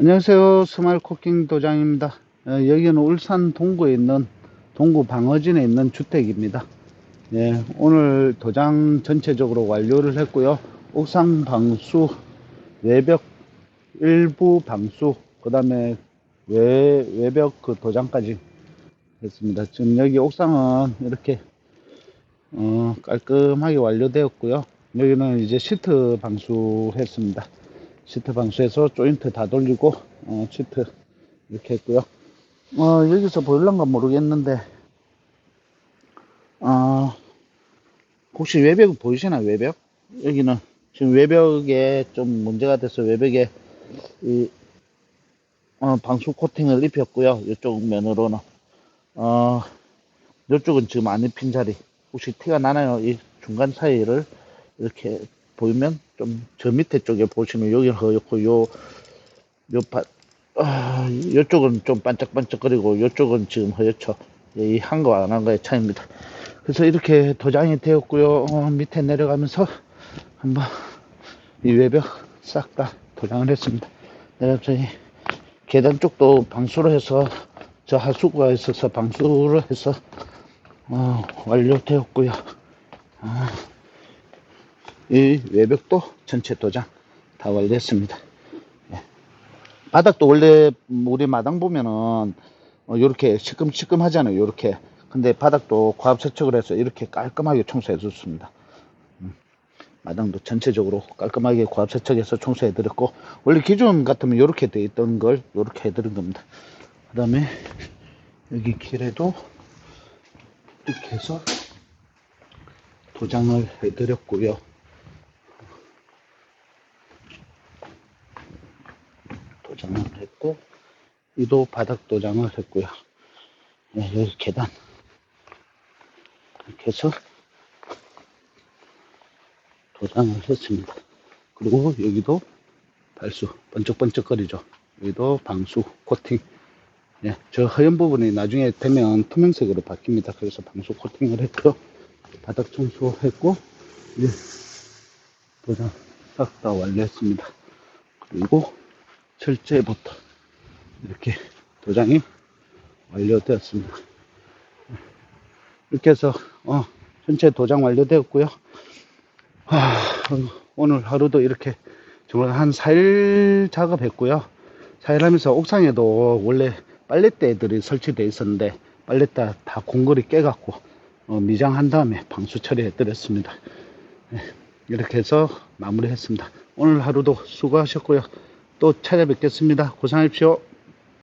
안녕하세요. 스마일 코킹 도장입니다. 어, 여기는 울산 동구에 있는 동구 방어진에 있는 주택입니다. 예, 오늘 도장 전체적으로 완료를 했고요. 옥상 방수, 외벽 일부 방수, 그 다음에 외, 외벽 그 도장까지 했습니다. 지금 여기 옥상은 이렇게 어, 깔끔하게 완료되었고요. 여기는 이제 시트 방수 했습니다. 시트 방수해서 조인트 다 돌리고 어, 시트 이렇게 했고요. 어, 여기서 보일런가 모르겠는데 어, 혹시 외벽 보이시나요? 외벽? 여기는 지금 외벽에 좀 문제가 돼서 외벽에 이 어, 방수 코팅을 입혔고요. 이쪽 면으로는 어, 이쪽은 지금 안 입힌 자리 혹시 티가 나나요? 이 중간 사이를 이렇게 보이면 좀 저 밑에 쪽에 보시면 여기는 허옇고 요, 요 바, 아, 요쪽은 좀 반짝반짝거리고 요쪽은 지금 허옇죠. 이 한 거 안 한 거의 차이입니다. 그래서 이렇게 도장이 되었고요. 어, 밑에 내려가면서 한번 이 외벽 싹 다 도장을 했습니다. 저희 계단 쪽도 방수를 해서 저 하수구가 있어서 방수를 해서 어, 완료되었고요. 어, 이 외벽도 전체 도장 다 완료했습니다. 예. 바닥도 원래 우리 마당 보면은 어, 이렇게 시끔시끔 하잖아요. 이렇게. 근데 바닥도 과압 세척을 해서 이렇게 깔끔하게 청소해 줬습니다. 음, 마당도 전체적으로 깔끔하게 과압 세척해서 청소해 드렸고 원래 기존 같으면 이렇게 돼 있던 걸 이렇게 해 드린 겁니다. 그 다음에 여기 길에도 이렇게 해서 도장을 해 드렸고요. 도장을 했고 이도 바닥 도장을 했고요. 네, 여기 계단 이렇게 해서 도장을 했습니다. 그리고 여기도 발수 번쩍번쩍거리죠. 여기도 방수 코팅. 예, 저 하얀 부분이 나중에 되면 투명색으로 바뀝니다. 그래서 방수 코팅을 했고요. 바닥 청소했고 예, 도장 싹 다 완료했습니다. 그리고 철제부터 이렇게 도장이 완료되었습니다. 이렇게 해서 어, 전체 도장 완료되었고요. 하, 오늘 하루도 이렇게 정말 한 4일 작업했고요. 4일 하면서 옥상에도 원래 빨랫대들이 설치되어 있었는데 빨랫대 다 공거리 깨갖고 어, 미장한 다음에 방수 처리해 드렸습니다. 네, 이렇게 해서 마무리했습니다. 오늘 하루도 수고하셨고요. 또 찾아뵙겠습니다. 고생하십시오.